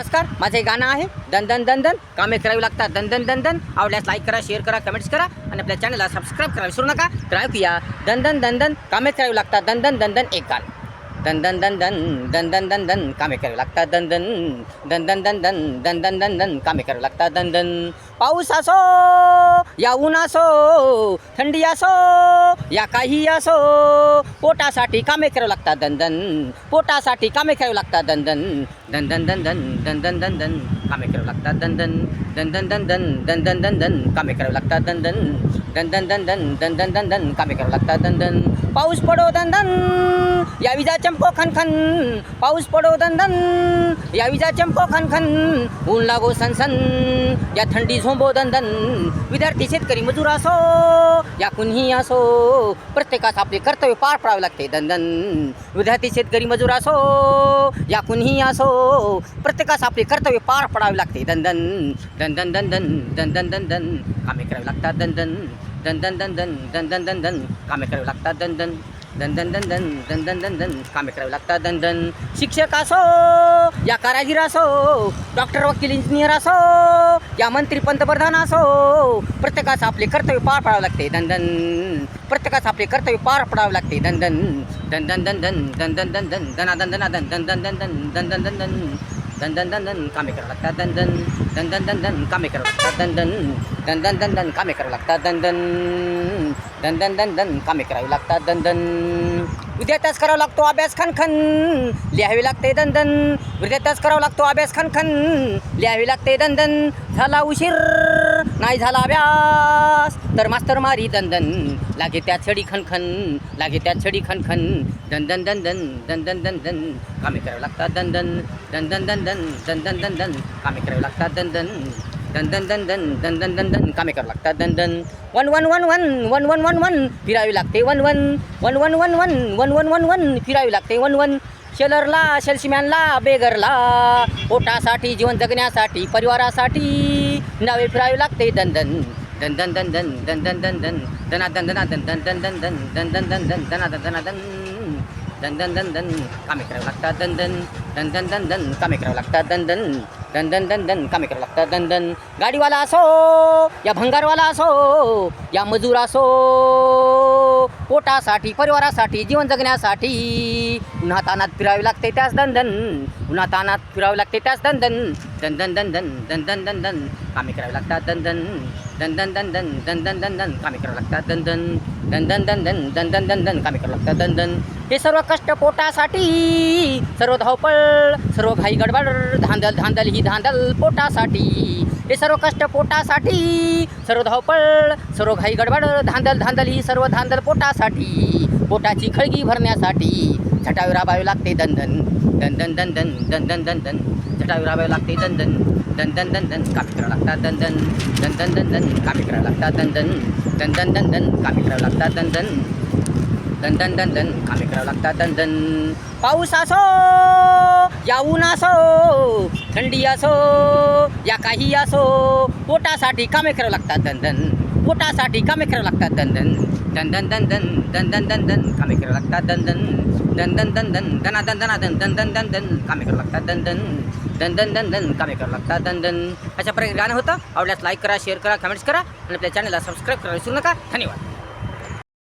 नमस्कार माझं हे गाणं आहे दन दन दन दन. कामे करावी लागतात दन दन दन दन. आवडल्यास लाईक करा शेअर करा कमेंट्स करा आणि आपल्या चॅनलला सबस्क्राईब करा विसरू नका. तर ऐकूया दन दन दन दन. कामे करावी लागतात दन दन दन दन. एक गाणं. दन दन दन दन दन दन दन दन कामे करावी लागतात दन दन दन दन दन दन दन दन दन दन कामे करावी लागतात दन दन पाऊस असो या ऊन असो थंडी असो या काही असो पोटासाठी कामे करावी लागतात दन दन पोटासाठी कामे करावी लागतात दन दन दन दन दन दन दन दन दन दन कामे करावी लागतात दन दन दन दन दन दन दन दन दन दन कामे करावं लागतात दन दन दन दन दन दन दन दन दन दन कामे करावं लागतात दन दन पाऊस पडो दन दन या विजा चमको खन खन पाऊस पडो दन दन या विजा चमको खन खन ऊन लागो सन सन या थंडी झोंबो दन दन विद्यार्थी शेतकरी मजूर असो या कुणीही असो प्रत्येकास आपले कर्तव्य पार पाडावे लागते दन दन विद्यार्थी शेतकरी मजूर असो या कुणीही असो प्रत्येकास आपले कर्तव्य पार पाडावे लागते दन दन दन दन दन दन दन दन दन दन कामे करावी लागतात दन दन दन दन दन दन दन दन दन दन कामे करावी लागतात दन दन दन दन दन दन दन दन दन दन कामे करावी लागतात दन दन शिक्षक असो या कारागीर असो डॉक्टर वकील इंजिनियर असो या मंत्री पंतप्रधान असो प्रत्येकाचं आपले कर्तव्य पार पाडावे लागते दन दन प्रत्येकाचं आपले कर्तव्य पार पाडावे लागते दन दन दन दन दन दन दन दन दन दन दना दन दना दन दन दन दन दन दन दन दन दन दन दन दन दन कामे करावं लागतात दन दन दन दन दन दन कामे करावं लागतात दन दन दन दन दन दन कामे करावं लागतात दन दन दन दन दन दन कामे करावी लागतात दन दन तास करावा लागतो अभ्यास खनखन लिहावी लागते दन दन विद्यार्थ्यास करावा लागतो अभ्यास खनखन लिहावी लागते दन दन झाला उशीर नाही झाला अभ्यास तर मास्तर मारी दंदन लागे त्या छडी खनखन लागे त्या छडी खनखन दंदन दंदन दंदन दन कामे करावे लागतात दंदन दंदन दंदन दंदन दंदन कामे करावे लागतात दंदन दंदन दंदन दन दंदन कामे करावं लागतात दंदन वन वन वन वन वन वन वन वन फिरावी लागते वन वन वन वन वन वन वन वन वन वन फिरावी लागते वन वन शेलरला शेलशिम्यानला बेगरला पोटासाठी जीवन जगण्यासाठी परिवारासाठी नावे फिरावे लागते दन दन दन दन दन दन दन दन दन दन दना दन दना दन दन दन दन दन दन दन दन दन दना दन दना दन दन दन दन दन कामे करावं लागतात दन दन दन दन दन दन कामे करावं लागतात दन दन दन दन दन दन कामे करावं लागतात दन दन गाडीवाला असो या भंगारवाला असो या मजूर असो पोटासाठी परिवारासाठी जीवन जगण्यासाठी उन्हातानात फिरावे लागते त्यास दन दन उन्हात अनात फिरावे लागते त्यास दन दन दन दन दन दन दन दन दन दन कामे करावे लागतात दन दन दन दन दन दन दन दन दन दन कामे करावे लागतात दन दन दन दन दन दन दन दन दन दन कामे करावे लागतात दन दन हे सर्व कष्ट पोटासाठी सर्व धावपळ सर्व घाई गडबड धांदल धांदल ही धांदल पोटासाठी हे सर्व कष्ट पोटासाठी सर्व धावपळ सर्व घाई गडबड धांदल धांदल ही सर्व धांदल पोटासाठी पोटाची खळगी भरण्यासाठी छटावी राबावी लागते दंदन दन दन दन दन दन दन दन दन झटावी राबावी लागते दंदन दन दन दन दन कामे करावं लागतात दंदन दन दन दन दन कामे करावं लागतात दंदन दन दन दन दन कामे करावं लागतात दंदन दन दन दन दन कामे करावं लागतात दन दन पाऊस असो या ऊन असो थंडी असो या काही असो पोटासाठी कामे करावं लागतात दन दन पोटासाठी कामे करावं लागतात दन दन दन दन दन दन दन दन दन दन कामे करावं लागतात दन दन दन दन दन दन दना दन दना दन दन दन दन दन कामे करावं लागतात दन दन दन दन दन दन कामे करावं लागतात दन दन अशा प्रकारे गाणं होतं आवडल्यास लाईक करा शेअर करा कमेंट्स करा आणि आपल्या चॅनलला सबस्क्राईब करा विसरू नका धन्यवाद